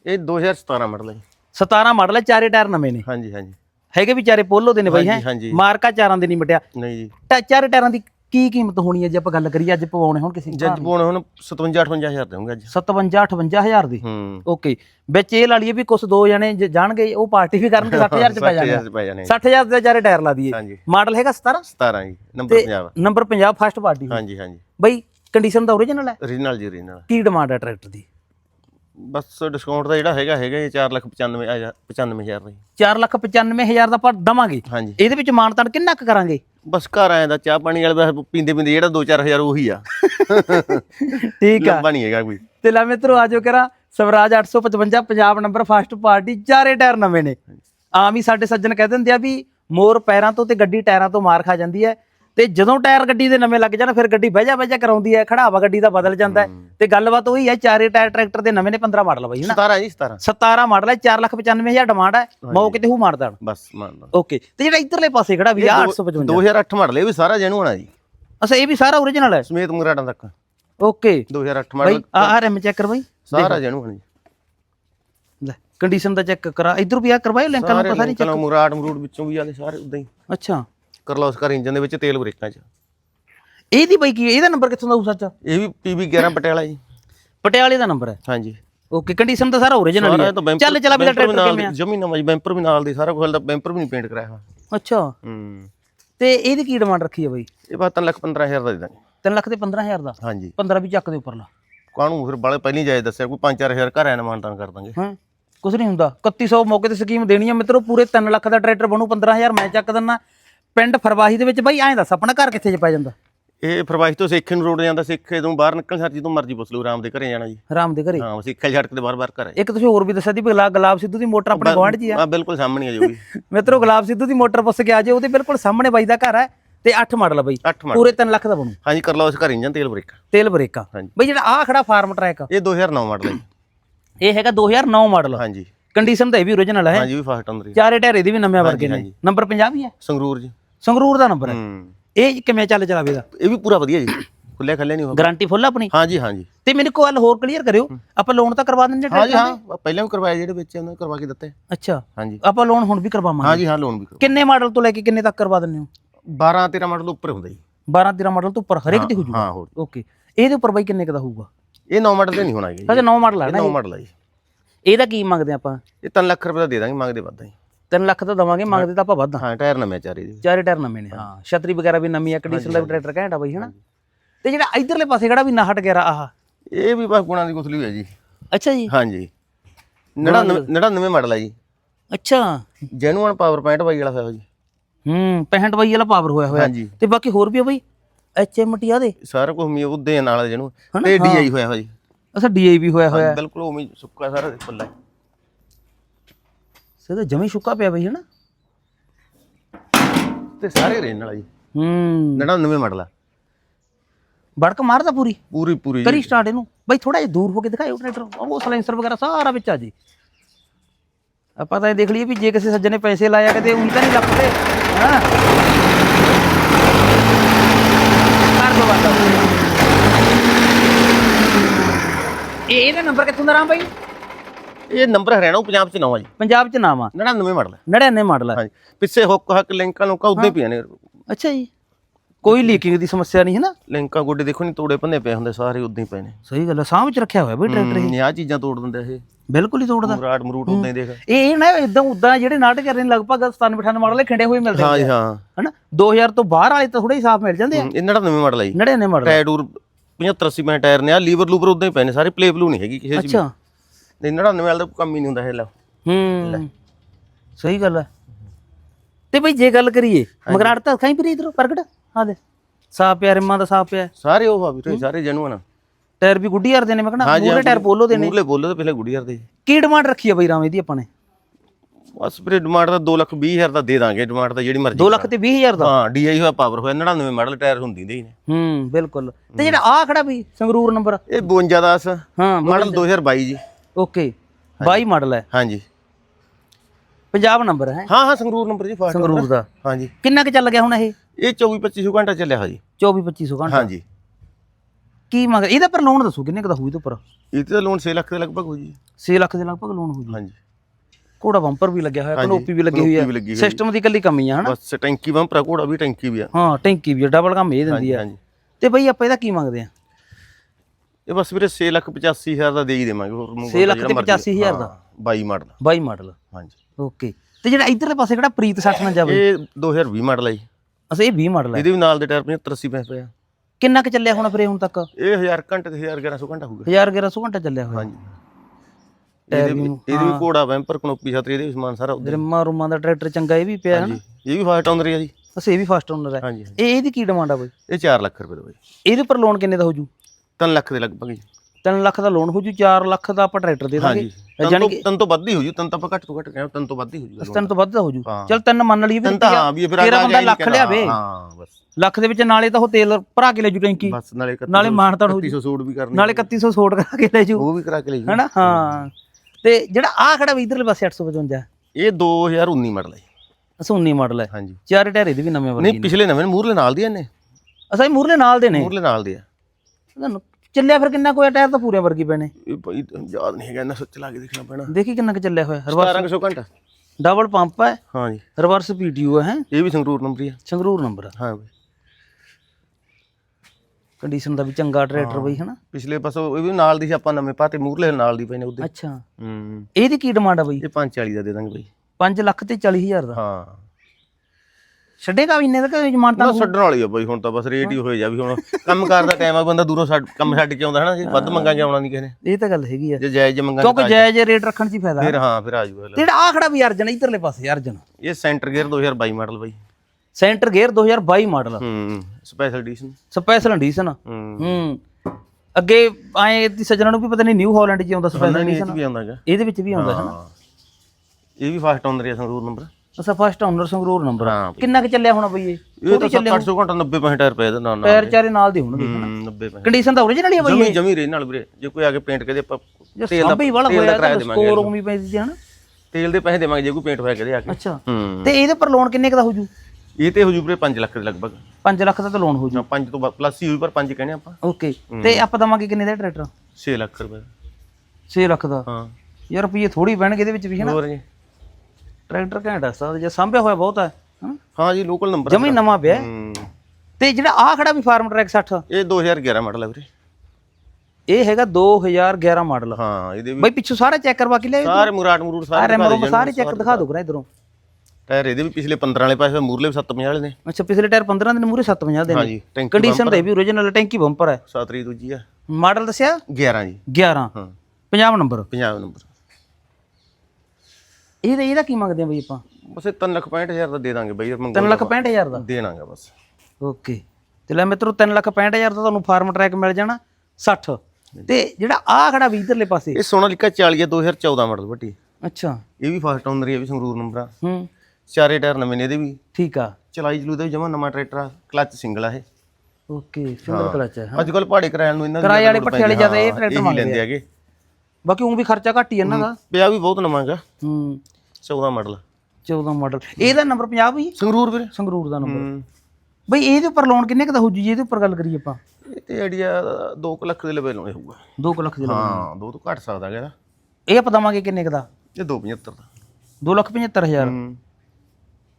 ਇਹ 2017 ਮਾਡਲ ਹੈ ਜੀ। 17 ਮਾਡਲ ਹੈ ਚਾਰੇ ਟਾਇਰ ਨਵੇਂ ਨੇ। ਹਾਂਜੀ ਹਾਂਜੀ। ਹੈਗੇ ਵੀ ਚਾਰੇ ਪੋਲੋ ਦੇ ਨੇ ਬਈ ਹੈ? ਹਾਂਜੀ, ਹਾਂਜੀ। ਮਾਰਕਾ ਚਾਰਾਂ ਦੇ ਨਹੀਂ ਮਟਿਆ। ਨਹੀਂ ਜੀ। ਚਾਰੇ ਟਾਇਰਾਂ ਦੀ ਕੀ ਕੀਮਤ ਹੋਣੀ ਹੈ ਜੇ ਆਪਾਂ ਗੱਲ ਕਰੀਏ ਅੱਜ ਪਵਾਉਣੇ ਹੁਣ ਕਿਸੇ ਜੱਜ ਪੋਣ ਹੁਣ 57 58000 ਦੇਵਾਂਗੇ ਅੱਜ। 57 58000 ਦੀ? ਹੂੰ। ਓਕੇ। ਵਿੱਚ ਇਹ ਲਾ ਲਈਏ ਵੀ ਕੁਝ ਦੋ ਜਣੇ ਜ- ਜਾਣਗੇ ਉਹ ਪਾਰਟੀ ਵੀ ਕਰਨਗੇ 60000 ਚ ਪੈ ਜਾਣਗੇ। 60000 ਪੈ ਜਾਣੇ। 60000 ਦੇ ਚਾਰੇ ਟਾਇਰ ਲਾ ਦਈਏ। ਹਾਂਜੀ। ਮਾਡਲ ਹੈਗਾ 17 17 ਜੀ ਨੰਬਰ 50 ਨੰਬਰ 50 ਫਸਟ ਪਾਰਟੀ ਹਾਂਜੀ ਹਾਂਜੀ। ਬਈ ਕੰਡੀਸ਼ਨ ਦਾ ਓਰੀਜਨਲ ਹੈ? ਓਰੀਜਨਲ ਜੀ ਓਰੀਜਨਲ ਕੀ ਡਿਮਾਂਡ ਹੈ ਟਰੈਕਟਰ ਦੀ? ਬਸ ਡਿਸਕਾਊਂਟ ਦਾ ਜਿਹੜਾ ਹੈਗਾ ਹੈਗਾ ਇਹ 4 ਲੱਖ 95 ਆ 95000 ਦਾ ਜੀ 4 ਲੱਖ 95000 ਦਾ ਆਪਾਂ ਦਵਾਂਗੇ। ਹਾਂਜੀ। ਇਹਦੇ ਵਿੱਚ ਮਾਨਤਾਨ ਕਿੰਨਾ ਕੁ ਕਰਾਂਗੇ? ਬਸ ਘਰ ਆਇਆ ਦਾ ਚਾਹ ਪਾਣੀ ਵਾਲੇ ਬਸ ਪੀਂਦੇ ਪੀਂਦੇ ਜਿਹੜਾ 2-4000 ਉਹੀ ਆ। ਠੀਕ ਆ। ਲੰਬਾ ਨਹੀਂ ਹੈਗਾ ਕੋਈ। ਤੇ ਲੈ ਮਿੱਤਰੋ ਆਜੋ ਕਰਾ Swaraj 855 Punjab number first party ਚਾਰੇ ਟਾਇਰ ਨਵੇਂ ਨੇ। ਆਮ ਹੀ ਸਾਡੇ ਸੱਜਣ ਕਹਿ ਦਿੰਦੇ ਆ ਵੀ ਮੋਰ ਪੈਰਾਂ ਤੋਂ ਤੇ ਗੱਡੀ ਟਾਇਰਾਂ ਤੋਂ ਮਾਰ ਖਾ ਜਾਂਦੀ ਹੈ। ਤੇ ਜਦੋਂ ਟਾਇਰ ਗੱਡੀ ਦੇ ਨਵੇਂ ਲੱਗ ਜਾਣ ਫਿਰ ਗੱਡੀ ਬਹਿਜਾ ਬਹਿਜਾ ਕਰਾਉਂਦੀ ਹੈ ਖੜਾਵਾ ਗੱਡੀ ਦਾ ਬਦਲ ਜਾਂਦਾ ਹੈ। ਤੇ ਗੱਲਬਾਤ ਉਹੀ ਹੈ ਚਾਰੇ ਟਾਇਰ ਟਰੈਕਟਰ ਦੇ ਨਵੇਂ ਨੇ 15 ਮਾਡਲ ਬਾਈ ਹਨਾ 17 ਜੀ 17 17 ਮਾਡਲ ਹੈ 495000 ਡਿਮਾਂਡ ਹੈ ਮੌਕੇ ਤੇ ਹੂ ਮਾਰਦਾ ਬਸ ਮੰਨ ਲਓ ਓਕੇ ਤੇ ਜਿਹੜਾ ਇਧਰਲੇ ਪਾਸੇ ਖੜਾ ਵੀ ਆ 855 2008 ਮਾਡਲ ਇਹ ਵੀ ਸਾਰਾ ਜੈਨੂ ਆਣਾ ਜੀ। ਅੱਛਾ ਇਹ ਵੀ ਸਾਰਾ ਓਰੀਜਨਲ ਹੈ? ਸਮੇਤ ਮੁਰਾਡਾਂ ਤੱਕ। ਓਕੇ। 2008 ਬਾਈ ਮਾਡਲ ਆ ਆ ਰੈਮ ਚੈੱਕ ਕਰ ਬਾਈ ਸਾਰਾ ਜੈਨੂ ਆਣਾ ਜੀ। ਲੈ ਕੰਡੀਸ਼ਨ ਦਾ ਚੈੱਕ ਕਰਾ ਇਧਰ ਵੀ ਆ ਕਰਵਾਇਓ ਲਿੰਕਾਂ ਨੂੰ ਸਾਰੀ ਚਲੋ ਮੁਰਾਡ ਮਰੂਡ ਵਿੱਚੋਂ ਵੀ ਆਲੇ ਸਾਰੇ ਉਦਾਂ ਹੀ। ਅੱਛਾ। ਕਰਲੋਸਕਰ ਇੰਜਨ ਦੇ ਵਿੱਚ ਤੇਲ ਬ੍ਰੇਕਾਂ 'ਚ। ਇਹਦੀ ਬਾਈ ਕੀ? ਇਹਦਾ ਨੰਬਰ ਕਿੱਥੋਂ ਦਾ ਹੋਊ ਸੱਚ? ਇਹ ਵੀ PB 11 ਪਟਿਆਲਾ ਜੀ। ਪਟਿਆਲੇ ਦਾ ਨੰਬਰ ਹੈ? ਹਾਂਜੀ। ਓਕੇ ਕੰਡੀਸ਼ਨ ਤਾਂ ਸਾਰਾ ਓਰੀਜਨਲ ਹੀ ਹੈ। ਚੱਲ ਚਲਾ ਵੀ ਟਰੈਕਟਰ ਕਿਵੇਂ ਆ? ਜਮੀ ਨਵਾਂ ਜੀ ਬੈਂਪਰ ਵੀ ਨਾਲ ਦੀ ਸਾਰਾ ਕੁਝ ਦਾ ਬੈਂਪਰ ਵੀ ਨਹੀਂ ਪੇਂਟ ਕਰਾਇਆ ਹੋਇਆ। ਅੱਛਾ। ਹੂੰ। ਤੇ ਇਹਦੀ ਕੀ ਡਿਮਾਂਡ ਰੱਖੀ ਹੈ ਬਾਈ? ਇਹ ਬਾਤ 3 ਲੱਖ 15000 ਦਾ ਦੇ ਦਾਂਗੇ। 3 ਲੱਖ ਤੇ 15000 ਦਾ? ਹਾਂਜੀ। 15 ਵੀ ਚੱਕ ਦੇ ਉੱਪਰਲਾ। ਕਾਹਨੂੰ? ਫਿਰ ਬਾਲੇ ਪਹਿਲੀ ਜਾਇਜ਼ ਦੱਸਿਆ ਕੋਈ 5-4000 ਘਰ ਆਇਆ ਮਾਨਤਾਨ ਕਰ ਦਾਂਗੇ। ਹਾਂ ਕੁਝ ਨਹੀਂ ਹੁੰਦਾ। 3100 ਮੌਕੇ ਤੇ ਸਕੀਮ ਦੇਣੀ ਹੈ ਮਿੱਤਰੋ ਪੂਰੇ 3 ਲੱਖ ਦਾ ਟਰੈਕਟਰ ਬਣੂ 15000 ਮੈਂ ਚੱਕ ਦਿੰਨਾ। ਪਿੰਡ ਫਰਵਾਹੀ ਦੇ ਵਿੱਚ ਬਾਈ ਐਂ ਦੱਸ ਆਪਣਾ ਘਰ ਕਿੱਥੇ ਚ ਪੈ ਜਾਂਦਾ? ਇਹ ਫਰਵਾਈਸ਼ ਤੋਂ ਸੇਖੇ ਨੂੰ ਰੋਡ ਜਾਂਦਾ ਸੇਖੇ ਤੋਂ ਬਾਹਰ ਨਿਕਲ ਸਰ ਜਦੋਂ ਮਰਜ਼ੀ ਪੁੱਛ ਲਓ ਦੇ ਘਰੇ ਜਾਣਾ ਜੀ। ਆਰਾਮ ਦੇ ਘਰੇ? ਹਾਂ ਸੇਖੇ ਛੜਕ ਦੇ ਬਾਹਰ-ਬਾਹਰ ਘਰ ਹੈ ਇੱਕ ਤੁਸੀਂ ਹੋਰ ਵੀ ਦੱਸਿਆ ਦੀ ਗੁਲਾਬ ਗੁਲਾਬ ਸਿੱਧੂ ਦੀ ਮੋਟਰ ਆਪਣੇ ਗਵਾਂਢ ਜੀ ਆ। ਆ ਬਿਲਕੁਲ ਸਾਹਮਣੇ ਆ ਜੋ ਮਿੱਤਰੋ ਗੁਲਾਬ ਸਿੱਧੂ ਦੀ ਮੋਟਰ ਪੁੱਛ ਕੇ ਆ ਜੇ ਉਹਦੇ ਬਿਲਕੁਲ ਸਾਹਮਣੇ ਬਾਈ ਦਾ ਘਰ ਹੈ ਤੇ 8 ਮਾਡਲ ਆ ਬਾਈ। 8 ਮਾਡਲ। ਪੂਰੇ 3 ਲੱਖ ਦਾ ਬਣੂ। ਹਾਂਜੀ ਕਰ ਲਓ ਇਸ ਘਰ ਇੰਜਨ ਤੇਲ ਬ੍ਰੇਕ। ਤੇਲ ਬ੍ਰੇਕਾਂ ਹਾਂਜੀ। ਬਈ ਜਿਹੜਾ ਆ ਖੜਾ ਫਾਰਮ ਟਰੈਕ ਇਹ 2009 ਮਾਡਲ ਹੈ। ਇਹ ਹੈਗਾ 2009 ਮਾਡਲ। ਹਾਂਜੀ। ਕੰਡੀਸ਼ਨ ਤਾਂ ਇਹ ਵੀ ਓਰੀਜਨਲ ਹੈ। ਹਾਂਜੀ ਵੀ ਫਾਸਟ ਅੰਦਰ ਹੀ ਚਾਰੇ ਟਾਇਰ ਇਹਦੇ ਵੀ ਨਵੇਂ ਵਰਗੇ ਨੇ। ਨੰਬਰ 50 ਵੀ ਹੈ ਸੰਗਰੂਰ ਜੀ। ਸੰਗਰੂਰ ਦਾ ਨੰਬਰ ਹੈ। ਹੂੰ। ਇਹ ਕਿਵੇਂ ਚੱਲ ਚਲਾਵੇ ਦਾ? ਇਹ ਵੀ ਪੂਰਾ ਵਧੀਆ ਜੀ। ਖੁੱਲੇ ਖੱਲੇ ਨਹੀਂ ਹੋਗਾ। ਗਾਰੰਟੀ ਫੁੱਲ ਆਪਣੀ? ਹਾਂਜੀ ਹਾਂਜੀ। ਤੇ ਮੈਨੂੰ ਗੱਲ ਹੋਰ ਕਲੀਅਰ ਕਰਿਓ। ਆਪਾਂ ਲੋਨ ਤਾਂ ਕਰਵਾ ਦਿੰਦੇ ਹਾਂਜੀ ਹਾਂ। ਪਹਿਲਾਂ ਵੀ ਕਰਵਾਏ ਜਿਹੜੇ ਵਿੱਚ ਉਹਨਾਂ ਕਰਵਾ ਕੇ ਦਿੱਤੇ। ਅੱਛਾ। ਹਾਂਜੀ। ਆਪਾਂ ਲੋਨ ਹੁਣ ਵੀ ਕਰਵਾਵਾਂਗੇ। ਹਾਂਜੀ ਹਾਂ ਲੋਨ ਵੀ ਕਰਵਾ ਕਿੰਨੇ ਮਾਡਲ ਤੋਂ ਲੈ ਕੇ ਕਿੰਨੇ ਤੱਕ ਕਰਵਾ ਦਿੰਦੇ ਹੋ? 12 13 ਮਾਡਲ ਉੱਪਰ ਹੁੰਦਾ ਜੀ। 12 13 ਮਾਡਲ ਤੋਂ ਉੱਪਰ ਹਰੇਕ ਦੀ ਹੋ ਜੂਗਾ? ਹਾਂ ਹੋਰ। ਓਕੇ ਇਹਦੇ ਉੱਪਰ ਬਾਈ ਕਿੰਨੇ ਕੁ ਦਾ ਹੋਊਗਾ? ਇਹ 9 ਮਾਡਲ ਤੇ ਨਹੀਂ ਹੋਣਾ ਜੀ। ਅੱਛਾ 9 ਮਾਡਲ ਆ ਇਹ ਨਾ 9 ਮਾਡਲ ਆ ਜੀ। ਇਹਦਾ ਕੀ ਮੰਗਦੇ ਆਪਾਂ? ਇਹ 3 ਲੱਖ ਰੁਪਏ ਦਾ ਦੇ ਦਾਂਗੇ ਮੰਗਦੇ ਵੱਧ ਜੀ। 3 ਲੱਖ ਤਾਂ ਦਵਾਂਗੇ ਮੰਗਦੇ ਤਾਂ ਆਪਾਂ ਵੱਧ ਹਾਂ ਟਾਇਰ ਨਵੇਂ ਚਾਰੇ ਦੇ। ਚਾਰੇ ਟਾਇਰ ਨਵੇਂ ਨੇ ਹਾਂ। ਛਤਰੀ ਵਗੈਰਾ ਵੀ ਨਵੀਂ ਆ ਕੰਡੀਸ਼ਨ ਦਾ ਵੀ ਟਰੈਕਟਰ ਘੈਂਟ ਬਾਈ ਹਨਾ? ਤੇ ਜਿਹੜਾ ਇਧਰਲੇ ਪਾਸੇ ਕਿਹੜਾ ਵੀ 59 11 ਆਹ? ਇਹ ਵੀ ਬਸ ਗੁਣਾ ਦੀ ਗੁਥਲੀ ਹੋਈ ਹੈ ਜੀ। ਅੱਛਾ ਜੀ। ਹਾਂਜੀ। 99 99 ਮਾਡਲ ਆ ਜੀ। ਅੱਛਾ। ਜੈਨੂਅਨ ਪਾਵਰ ਪੁਆਇੰਟ ਬਾਈ ਵਾਲਾ ਹੋਇਆ ਜੀ। ਹੂੰ 65 ਬਾਈ ਵਾਲਾ ਪਾਵਰ ਹੋਇਆ ਹੋਇਆ। ਹਾਂਜੀ। ਤੇ ਬਾਕੀ ਹੋਰ ਵੀ ਆ ਬਾਈ? ਐਚਐਮਟੀ ਆ ਦੇ? ਸਾਰਾ ਕੁਝ ਮੀ ਉਹਦੇ ਨਾਲ ਜਿਹਨੂੰ ਤੇ ਡੀਆਈ ਹੋਇਆ ਹੋਇਆ ਜੀ। ਅੱਛਾ ਡੀਆਈਬੀ ਹੋਇਆ ਹੋਇਆ। ਬਿਲਕੁਲ ਉਵੇਂ ਹੀ ਸੁੱਕਾ ਸਾਰਾ ਪੱਲਾ ਸੇ ਤਾਂ ਜਮੀ ਸੁੱਕਾ ਪਿਆ ਬਾਈ ਹਨਾ? ਤੇ ਸਾਰੇ ਰੇਨ ਵਾਲਾ ਜੀ। ਹੂੰ। 99 ਮਾਡਲ ਆ। ਬੜਕ ਮਾਰਦਾ ਪੂਰੀ? ਪੂਰੀ ਪੂਰੀ ਕਰੀ ਸਟਾਰਟ ਇਹਨੂੰ। ਬਾਈ ਥੋੜਾ ਜਿਹਾ ਦੂਰ ਹੋ ਕੇ ਦਿਖਾਇਓ ਟਰੈਕਟਰ। ਉਹ ਸਲੈਂਸਰ ਵਗੈਰਾ ਸਾਰਾ ਵਿੱਚ ਆ ਜੀ। ਆਪਾਂ ਤਾਂ ਇਹ ਦੇਖ ਲਈਏ ਵੀ ਜੇ ਕਿਸੇ ਸੱਜਣ ਨੇ ਪੈਸੇ ਲਾਇਆ ਕਿਤੇ ਉਹੀ ਤਾਂ ਨਹੀਂ ਲੱਭਦੇ। ਹਾਂ। ਕਰ ਦੋ ਬਾਤ ਇਹ ਇਹਦਾ ਨੰਬਰ ਕਿੱਥੋਂ ਦਾ ਰਾਮ ਬਾਈ? ਇਹ ਨੰਬਰ ਹਰਿਆਣਾ ਉਹ ਪੰਜਾਬ ਚ ਨਾ ਆ ਜੀ ਪੰਜਾਬ ਚ ਨਾਮ ਆ 99 ਮਾਡਲ 99 ਮਾਡਲ ਆ ਹਾਂਜੀ। ਪਿੱਛੇ ਹੁੱਕ ਹੱਕ ਲਿੰਕਾਂ ਨੂੰ ਉਦਾਂ ਹੀ। ਪਈਆਂ ਨੇ। ਅੱਛਾ ਜੀ। ਕੋਈ ਲੀਕਿੰਗ ਦੀ ਸਮੱਸਿਆ ਨਹੀਂ ਹੈ ਨਾ? ਲਿੰਕਾਂ ਗੋਡੇ ਦੇਖੋ ਨਹੀਂ ਤੋੜੇ ਭੰਨੇ ਪਏ ਹੁੰਦੇ ਸਾਰੇ ਉਦਾਂ ਹੀ ਪਏ ਨੇ। ਸਹੀ ਗੱਲ ਹੈ ਸਾਂਭ ਚ ਰੱਖਿਆ ਹੋਇਆ ਬਈ ਟਰੈਕਟਰ ਇਹ। ਇਹ ਆ ਚੀਜ਼ਾਂ ਤੋੜ ਦਿੰਦੇ ਇਹ। ਬਿਲਕੁਲ ਹੀ ਤੋੜਦਾ। ਮਰਾਟ ਮਰੂਟ ਉਦਾਂ ਹੀ ਦੇਖ। ਇਹ ਇਹ ਨਾ ਇਦਾਂ ਉਦਾਂ ਜਿਹੜੇ ਨਾਟਕ ਕਰਦੇ ਨੇ ਲਗਭਗ 97 98 ਮਾਡਲ ਦੇ ਖਿੰਡੇ ਹੋਏ ਮਿਲਦੇ ਹਾਂ ਜੀ ਹਾਂ। ਹਨਾ? 2000 ਤੋਂ ਬਾਹਰ ਵਾਲੇ ਤਾਂ ਥੋੜੇ ਹੀ ਸਾਫ਼ ਮਿਲ ਜਾਂਦੇ ਆ। ਇਹ 99 ਮਾਡਲ ਆ ਜੀ। 99 ਮਾਡਲ ਟਾਇਰ ਟੂਰ 75 80 ਮੈਂ ਟਾਇਰ ਨੇ ਆ ਲੀਵਰ ਲੂਵਰ ਉਦਾਂ ਹੀ ਪਏ ਨੇ ਸਾਰੇ ਪਲੇ ਬਲੂ ਨਹੀਂ ਹੈਗੀ ਕਿਸੇ ਚ ਅੱਛਾ। ਨਹੀਂ 99 ਵਾਲਾ ਤਾਂ ਕੰਮ ਹੀ ਨਹੀਂ ਹੁੰਦਾ ਇਹ ਲਾ ਹੂੰ। ਸਹੀ ਗੱਲ ਹੈ। ਤੇ ਬਈ ਜੇ ਗੱਲ ਕਰੀਏ ਮਗਰਾੜ ਤਾਂ ਖਾਈ ਫਿਰ ਇਧਰੋਂ ਪ੍ਰਗਟ? ਆ ਦੇ। ਸਾਫ਼ ਪਿਆ ਰਿਮਾਂ ਦਾ ਸਾਫ਼ ਪਿਆ। ਸਾਰੇ ਉਹ ਆ ਵੀਰੇ ਸਾਰੇ ਜਨੂਨ ਟਾਇਰ ਵੀ ਗੁੱਡੀ ਯਾਰ ਦੇ ਨੇ ਮੈਂ ਕਹਿੰਦਾ ਮੂਹਰੇ ਟਾਇਰ ਪੋਲੋ ਦੇ ਨੇ। ਮੂਰਲੇ ਬੋਲੋ ਤੇ ਪਹਿਲੇ ਗੁੜੀਆਰ ਦੇ ਕੀ ਡਿਮਾਂਡ ਰੱਖੀ ਆ ਬਈ ਰਾਮ ਇਹਦੀ ਆਪਾਂ ਨੇ? ਬਸ ਵੀਰੇ ਡਿਮਾਂਡ ਦਾ 2 ਲੱਖ 20 ਹਜ਼ਾਰ ਦਾ ਦੇ ਦਾਂਗੇ ਡਿਮਾਂਡ ਦਾ ਜਿਹੜੀ ਮਰਜ਼ੀ 2 ਲੱਖ ਤੇ 20000 ਦਾ? ਹਾਂ ਡੀਆਈ ਹੋਇਆ ਪਾਵਰ ਹੋਇਆ 99 ਮਾਡਲ ਟਾਇਰ ਹੁੰਦੀ ਦੇ ਨੇ। ਹੂੰ ਬਿਲਕੁਲ। ਤੇ ਜਿਹੜਾ ਆ ਖੜਾ ਬਈ ਸੰਗਰੂਰ ਨੰਬਰ? ਇਹ 52 10 ਹਾਂ ਮਾਡਲ 2022 ਜੀ। ਓਕੇ 22 ਮਾਡਲ ਹੈ। ਹਾਂਜੀ। ਪੰਜਾਬ ਨੰਬਰ ਹੈ। ਹਾਂ ਹਾਂ ਸੰਗਰੂਰ ਨੰਬਰ ਜੀ ਫਾਸਟ ਸੰਗਰੂਰ ਦਾ। ਹਾਂਜੀ। ਕਿੰਨਾ ਕੁ ਚੱਲ ਗਿਆ ਹੁਣ ਇਹ? ਇਹ 24 2500 ਘੰਟਾ ਚੱਲਿਆ ਹਾਂ ਜੀ। 24 2500 ਘੰਟਾ। ਹਾਂਜੀ। ਕੀ ਮੰਗ ਇਹਦਾ ਪਰ ਲੋਨ ਦੱਸੋ ਕਿੰਨੇ ਕੁ ਦਾ ਹੋਊ ਇਹਦੇ ਉੱਪਰ? ਇਹ ਤੇ ਲੋਨ 6 ਲੱਖ ਦੇ ਲਗਭਗ ਹੋ ਜੀ। 6 ਲੱਖ ਦੇ ਲਗਭਗ ਲੋਨ ਹੋ ਜੂ। ਹਾਂਜੀ। ਕੋੜਾ ਬੰਪਰ ਵੀ ਲੱਗਿਆ ਹੋਇਆ ਕਨੋਪੀ ਵੀ ਲੱਗੀ ਹੋਈ ਹੈ। ਸਿਸਟਮ ਦੀ ਕੱਲੀ ਕਮੀ ਆ ਹਨਾ? ਬਸ ਟੈਂਕੀ ਬੰਪਰਾ ਘੋੜਾ ਵੀ ਟੈਂਕੀ ਵੀ ਆ। ਹਾਂ ਟੈਂਕੀ ਵੀ ਡਬਲ ਕੰਮ ਇਹ ਦਿੰਦੀ ਆ। ਹਾਂਜੀ। ਤੇ ਬਈ ਆਪਾਂ ਇਹਦਾ ਕੀ ਮੰਗਦੇ ਆ? ਇਹ ਬਸ ਵੀਰੇ 6 ਲੱਖ 85 ਹਜ਼ਾਰ ਦਾ ਦੇ ਹੀ ਦੇਵਾਂਗੇ ਹੋਰ ਮੂੰਹ 6 ਲੱਖ ਤੇ 85000 ਦਾ? 22 ਮਾਡਲ। 22 ਮਾਡਲ। ਹਾਂਜੀ। ਓਕੇ। ਤੇ ਜਿਹੜਾ ਇਧਰਲੇ ਪਾਸੇ ਕਿਹੜਾ ਪ੍ਰੀਤ 60 ਨਾ ਜਾਵੇ? ਇਹ 2020 ਮਾਡਲ ਹੈ ਜੀ। ਅਸੇ ਇਹ 20 ਮਾਡਲ ਹੈ ਇਹਦੇ ਵੀ ਨਾਲ ਦੇ ਟਾਇਰ 75 80 ਪੈਸੇ ਪਿਆ ਕਿੰਨਾ ਕੁ ਚੱਲਿਆ ਹੁਣ ਫਿਰ ਇਹ ਹੁਣ ਤੱਕ? ਇਹ 1000 ਘੰਟੇ ਤੇ 1000 1100 ਘੰਟਾ ਹੋਊਗਾ। 1000 1100 ਘੰਟਾ ਚੱਲਿਆ ਹੋਇਆ। ਹਾਂਜੀ। ਇਹਦੇ ਵੀ ਇਹਦੇ ਵੀ ਘੋੜਾ ਵੈਂਪਰ ਕਨੋਪੀ ਛਤਰੀ ਇਹਦੇ ਵੀ ਸਮਾਨ ਸਾਰਾ ਉਧਰ। ਰਿਮਾ ਰੁਮਾਂ ਦਾ ਟਰੈਕਟਰ ਚੰਗਾ ਇਹ ਵੀ ਪਿਆ ਹੈ ਨਾ ਇਹ ਵੀ ਫਾਸਟ ਆਉਂਦੀ ਆ ਜੀ। ਅਸੇ ਇਹ ਵੀ ਫਸਟ ਓਨਰ ਹੈ। ਇਹ ਇਹਦੀ ਕੀ ਡਿਮਾਂਡ ਆ ਬਈ? ਇਹ 4 ਲੱਖ ਰੁਪਏ ਦਾ ਬਾਈ। ਇਹਦੇ ਉੱਪਰ ਲੋਨ ਕਿੰਨੇ ਦਾ ਹੋ ਜੂ 3 ਲੱਖ ਦੇ ਲਗਭਗ ਜੀ। 3 ਲੱਖ ਦਾ ਲੋਨ ਹੋ ਜੂ 4 ਲੱਖ ਦਾ ਆਪਾਂ ਟਰੈਕਟਰ ਦੇ ਦਾਂਗੇ। ਹਾਂਜੀ। ਤਨ ਤੋਂ ਤਨ ਤੋਂ ਵੱਧ ਹੀ ਹੋ ਜੂ ਤਨ ਤਾਂ ਆਪਾਂ ਘੱਟ ਤੋਂ ਘੱਟ ਕਹਿੰਦੇ ਤਨ ਤੋਂ ਵੱਧ ਹੀ ਹੋ ਜੂਗਾ ਤਿੰਨ ਤੋਂ ਵੱਧ ਦਾ ਹੋ ਜੂ। ਚਲ ਤਿੰਨ ਮੰਨ ਲਈਏ ਵੀ ਤਨ ਤਾਂ ਹਾਂ ਵੀ ਫਿਰ ਤੇਰਾ ਬੰਦਾ ਲੱਖ ਲਿਆਵੇ ਹਾਂ ਬਸ। ਲੱਖ ਦੇ ਵਿੱਚ ਨਾਲੇ ਤਾਂ ਉਹ ਤੇਲ ਭਰਾ ਕੇ ਲੈ ਜੂ ਟੈਂਕੀ। ਬਸ ਨਾਲੇ ਨਾਲੇ ਮਾਨਤਾਨ ਹੋ ਜੂ 3100 ਸੂਟ ਵੀ ਕਰਨੀ ਨਾਲੇ 3100 ਛੋਟ ਕਰਾ ਕੇ ਲੈ ਜੂ। ਉਹ ਵੀ ਕਰਾ ਕੇ ਲਈ ਜੀ। ਹੈਨਾ? ਹਾਂ। ਤੇ ਜਿਹੜਾ ਆ ਖੜਾ ਵੀ ਇਧਰਲੇ ਪਾਸੇ 855 ਇਹ 2019 ਮਾਡਲ ਹੈ ਜੀ। ਅਸਾਂ 19 ਮਾਡਲ ਹੈ। ਹਾਂਜੀ। ਚਾਰੇ ਟਾਇਰ ਇਹਦੇ ਵੀ ਨਵੇਂ ਵਰਗੇ ਨਹੀਂ ਪਿਛਲੇ ਨਵੇਂ ਮੂਰਲੇ ਨਾਲ ਦੀਆਂ ਨੇ ਅਸਾਂ ਮੂਰਲੇ ਨਾਲ ਦੇ ਨੇ? ਮੂਰਲੇ ਨਾਲ ਦੇ ਆ। ਤੁਹਾਨੂੰ ਚੱਲਿਆ ਫਿਰ ਕਿੰਨਾ ਕੋਈ ਟਾਇਰ ਤਾਂ ਪੂਰੇ ਵਰਗੀ ਪੈਣੇ। ਇਹ ਭਾਈ ਯਾਦ ਨਹੀਂ ਹੈਗਾ ਇਹਨਾਂ ਸੱਚ ਲਾ ਕੇ ਦੇਖਣਾ ਪੈਣਾ। ਦੇਖੀ ਕਿੰਨਾ ਕੁ ਚੱਲਿਆ ਹੋਇਆ? ਰਿਵਰਸ 1700 ਘੰਟਾ। ਡਬਲ ਪੰਪ ਹੈ। ਹਾਂਜੀ। ਰਿਵਰਸ ਪੀਟੀਓ ਹੈ ਇਹ ਵੀ ਸੰਗਰੂਰ ਨੰਬਰ ਹੀ ਆ। ਸੰਗਰੂਰ ਨੰਬਰ ਹਾਂ ਬਈ। ਕੰਡੀਸ਼ਨ ਦਾ ਵੀ ਚੰਗਾ ਟਰੈਕਟਰ ਬਈ ਹਨਾ? ਪਿਛਲੇ ਬਸ ਉਹ ਵੀ ਨਾਲ ਦੀ ਸੀ ਆਪਾਂ ਨਵੇਂ ਪਾਤੇ ਮੂਰਲੇ ਨਾਲ ਦੀ ਪਏ ਨੇ ਉਹਦੇ। ਅੱਛਾ। ਹੂੰ। ਇਹਦੀ ਕੀ ਡਿਮਾਂਡ ਆ ਬਈ? ਇਹ 540 ਦਾ ਦੇ ਦਾਂਗੇ ਬਈ। 5 ਲੱਖ ਤੇ 40000 ਦਾ? ਹਾਂ। ਛੱਡੇਗਾ ਵੀ ਇੰਨੇ ਦਾ ਕਿ ਜਮਾਨਤਾਂ ਨਾ ਛੱਡਣ ਵਾਲੀ ਆ ਬਈ ਹੁਣ ਤਾਂ ਬਸ ਰੇਟ ਹੀ ਹੋਏ ਜਾ ਵੀ ਹੁਣ ਕੰਮ ਕਾਰ ਦਾ ਟਾਈਮ ਆ ਬੰਦਾ ਦੂਰੋਂ ਛੱਡ ਕੰਮ ਛੱਡ ਕੇ ਆਉਂਦਾ ਹਨਾ ਜੀ? ਵੱਧ ਮੰਗਾਂ ਆਉਣਾ ਨਹੀਂ ਕਿਸੇ ਨੇ? ਇਹ ਤਾਂ ਗੱਲ ਹੈਗੀ ਆ। ਜੇ ਜਾਇਜ਼ ਮੰਗਾਂ ਕਿਉਂਕਿ ਜਾਇਜ਼ ਰੇਟ ਰੱਖਣ 'ਚ ਹੀ ਫਾਇਦਾ। ਫਿਰ ਹਾਂ ਫਿਰ ਆ ਜੂਗਾ ਤੇ ਜਿਹੜਾ ਆ ਖੜਾ ਵੀ ਅਰਜਨ ਇਧਰਲੇ ਪਾਸੇ ਅਰਜਨ। ਇਹ ਸੈਂਟਰ ਗੇਅਰ 2022 ਮਾਡਲ ਬਈ। Centre gear 2022 model. ਹੂੰ ਸਪੈਸ਼ਲ ਐਡੀਸ਼ਨ ਸਪੈਸ਼ਲ ਐਡੀਸ਼ਨ ਹੂੰ। ਹੂੰ। ਅੱਗੇ ਆਏ ਦੀ ਸੱਜਣਾ ਨੂੰ ਵੀ ਪਤਾ ਨਹੀਂ ਨਿਊ ਹਾਲੈਂਡ 'ਚ ਆਉਂਦਾ ਸਪੈਸ਼ਲ ਐਡੀਸ਼ਨ ਇਹਦੇ ਵਿੱਚ ਵੀ ਆਉਂਦਾ ਹੈ ਨਾ ਹਾਂ। ਇਹ ਵੀ ਫਾਸਟ ਆਉਂਦਾ ਰਿਹਾ ਸੰਗਰੂਰ ਨੰਬਰ ਅਸਾ ਫਸਟ ਓਨਰ ਸੰਗਰੂਰ ਨੰਬਰ ਹਾਂ ਬਈ। ਕਿੰਨਾ ਕੁ ਚੱਲਿਆ ਹੋਣਾ ਬਈ ਇਹ? ਇਹ ਤਾਂ 700 ਘੰਟਾ 90 ਪੈਸੇ ਟਾਇਰ ਪਏ ਦਾ ਨਾ ਨਾ ਟਾਇਰ ਚਾਰੇ ਨਾਲ ਦੇ ਹੋਣਗੇ ਹੂੰ 90 ਪੈਸੇ। ਕੰਡੀਸ਼ਨ ਤਾਂ ਓਰੀਜਨਲ ਹੀ ਆ ਬਈ ਜਮੀ ਜਮੀ ਰੇ ਨਾਲ ਵੀਰੇ। ਜੇ ਕੋਈ ਆ ਕੇ ਪੇਂਟ ਕਰੇ ਆਪਾਂ ਜੇ ਤੇਲ ਦਾ ਸਾਂਭੀ ਵਾਲਾ ਤੇਲ ਦਾ ਹੋਇਆ ਕਿਰਾਇਆ ਤਾਂ ਦੇਵਾਂਗੇ ਸਕੋਰ ਉਮੀ ਪੈਂਦੀ ਸੀ ਹਨਾ। ਤੇਲ ਦੇ ਪੈਸੇ ਦੇਵਾਂਗੇ ਜੇ ਕੋਈ ਪੇਂਟ ਹੋਇਆ ਕਰੇ ਆ ਕੇ। ਅੱਛਾ। ਹੂੰ। ਤੇ ਇਹਦੇ ਪਰ ਲੋਨ ਕਿੰਨੇ ਕੁ ਦਾ ਹੋ ਜੂ ਇਹ ਤੇ ਹੋ ਜੂ ਵੀਰੇ 5 ਲੱਖ ਦੇ ਲਗਭਗ। 5 ਲੱਖ ਦਾ ਤਾਂ ਲੋਨ ਹੋ ਜੂ 5 ਤੋਂ ਪਲੱਸ ਹੀ ਹੋਈ ਪਰ 5 ਕਹਿੰਦੇ ਆਪਾਂ। ਓਕੇ ਤੇ ਆਪਾਂ ਦਵਾਂਗੇ ਕਿੰਨੇ ਦਾ ਟਰੈਕਟਰ 6 ਲੱਖ ਰੁਪਏ। 6 ਲੱਖ ਦਾ? ਹਾਂ। ਯਾਰ ਰੁਪਏ ਥੋੜੀ ਪੈਣਗੇ ਇਹਦੇ ਵਿੱਚ ਵੀ ਹੈ ਨਾ ਹੋਰ ਜੀ। ਟਰੈਕਟਰ ਘੈਂਟ ਸਾਦ ਜੇ ਸਾਂਭਿਆ ਹੋਇਆ ਬਹੁਤ ਹੈ ਹਨਾ? ਹਾਂ ਜੀ ਲੋਕਲ ਨੰਬਰ ਜਮੀ ਨਵਾਂ ਪਿਆ ਹੈ। ਤੇ ਜਿਹੜਾ ਆ ਖੜਾ ਵੀ ਫਾਰਮ ਟਰੈਕ 60 ਇਹ 2011 ਮਾਡਲ ਹੈ ਵੀਰੇ। ਇਹ ਹੈਗਾ 2011 ਮਾਡਲ। ਹਾਂ ਇਹਦੇ ਵੀ ਬਈ ਪਿੱਛੋਂ ਸਾਰਾ ਚੈੱਕ ਕਰਵਾ ਕੇ ਲਿਆਏ ਸਾਰੇ ਮੁਰਾਟ ਮਰੂਟ ਸਾਰੇ ਸਾਰੇ ਦਿਖਾ ਦੇ ਮਰੋ ਸਾਰੇ ਚੈੱਕ ਦਿਖਾ ਦੋ ਕਰਾ ਇਧਰੋਂ। ਟਾਇਰ ਇਹਦੇ ਵੀ ਪਿਛਲੇ 15 ਵਾਲੇ ਪਾਸੇ ਮੂਰਲੇ ਵੀ 750 ਵਾਲੇ ਨੇ। ਅੱਛਾ ਪਿਛਲੇ ਟਾਇਰ 15 ਦੇ ਨੇ ਮੂਰੇ 750 ਦੇ ਹਾਂ ਨੇ ਜੀ ਟੈਂਕੀ ਕੰਡੀਸ਼ਨ ਤਾਂ ਵੀ origignal ਟੈਂਕੀ ਬੰਪਰ ਹੈ ਸਾਤਰੀ ਦੂਜੀ ਆ। ਮਾਡਲ ਦੱਸਿਆ? 11 ਜੀ। 11 ਹਾਂ। 50 ਨੰਬਰ। 50 ਨੰਬਰ। ਇਹਦਾ ਇਹਦਾ ਕੀ ਮੰਗਦੇ ਆ ਬਈ ਆਪਾਂ? ਬਸ ਇਹ 3 ਲੱਖ 65000 ਦਾ ਦੇ ਦਾਂਗੇ ਬਈ 3 ਲੱਖ 65000 ਦਾ? ਦੇਣਾਗਾ ਬਸ। ਓਕੇ। ਤੇ ਲੈ ਮਿੱਤਰੋ 3 ਲੱਖ 65000 ਦਾ ਤੁਹਾਨੂੰ ਫਾਰਮ ਟਰੈਕ ਮਿਲ ਜਾਣਾ 60 ਤੇ ਜਿਹੜਾ ਆ ਖੜਾ ਵੀ ਇਧਰਲੇ ਪਾਸੇ? ਇਹ ਸੋਨਾਲੀਕਾ 40 ਹੈ 2014 ਮਾਡਲ ਵੱਡੀ। ਅੱਛਾ। ਇਹ ਵੀ ਫਾਸਟ ਓਨਰ ਹੈ ਵੀ ਸੰਗਰੂਰ ਨੰਬਰ ਆ। ਹੂੰ। ਚਾਰੇ ਟਾਇਰ ਨਵੇਂ ਨੇ ਇਹਦੇ ਵੀ। ਠੀਕ ਆ। ਚਲਾਈ ਚਲੂ ਦਾ ਜਮਾ ਨਵਾਂ ਟਰੈਕਟਰ ਆ ਕਲੱਚ ਸਿੰਗਲ ਆ ਇਹ। ਓਕੇ ਸਿੰਗਲ ਕਲਚ ਹੈ। ਅੱਜ ਕੱਲ ਪਹਾੜੀ ਕਿਰਾਇਆਂ ਨੂੰ ਇਹਨਾਂ ਦੀ ਕਿਰਾਏ ਵਾਲੇ ਭੱਠੇ ਵਾਲੇ ਜ਼ਿਆਦਾ ਇਹ ਟਰੈਕਟਰ ਮੰਗਦੇ ਲੈਂਦੇ ਹੈਗੇ। ਬਾਕੀ ਉਹ ਵੀ ਖਰਚਾ ਘੱਟ ਹੀ ਇਹਨਾਂ ਦਾ। ਪਿਆ ਵੀ ਬਹੁਤ ਨਵਾਂ ਹੈਗਾ। ਹੂੰ। 14 ਮਾਡਲ 14 ਮਾਡਲ ਇਹਦਾ ਨੰਬਰ 50 ਵੀ? ਸੰਗਰੂਰ ਵੀਰੇ। ਸੰਗਰੂਰ ਦਾ ਨੰਬਰ ਬਈ ਇਹਦੇ ਉੱਪਰ ਲੋਨ ਕਿੰਨੇ ਕੁ ਦਾ ਹੋ ਜੂ? ਇਹਦੇ ਉੱਪਰ ਗੱਲ ਕਰੀਏ ਆਪਾਂ। ਇਹ ਤੇ ਆਈਡੀਆ 2 ਲੱਖ ਦੇ ਲੈਵਲ ਹੋਏ ਹੋਊਗਾ। 2 ਲੱਖ ਦੇ ਲਓ। ਹਾਂ ਦੋ ਤੋਂ ਘੱਟ ਸਕਦਾ ਹੈਗਾ। ਇਹ ਆਪਾਂ ਦਵਾਂਗੇ ਕਿੰਨੇ ਕੁ ਦਾ? ਇਹ 275 ਦਾ। 2 ਲੱਖ 75000 ਹੂੰ।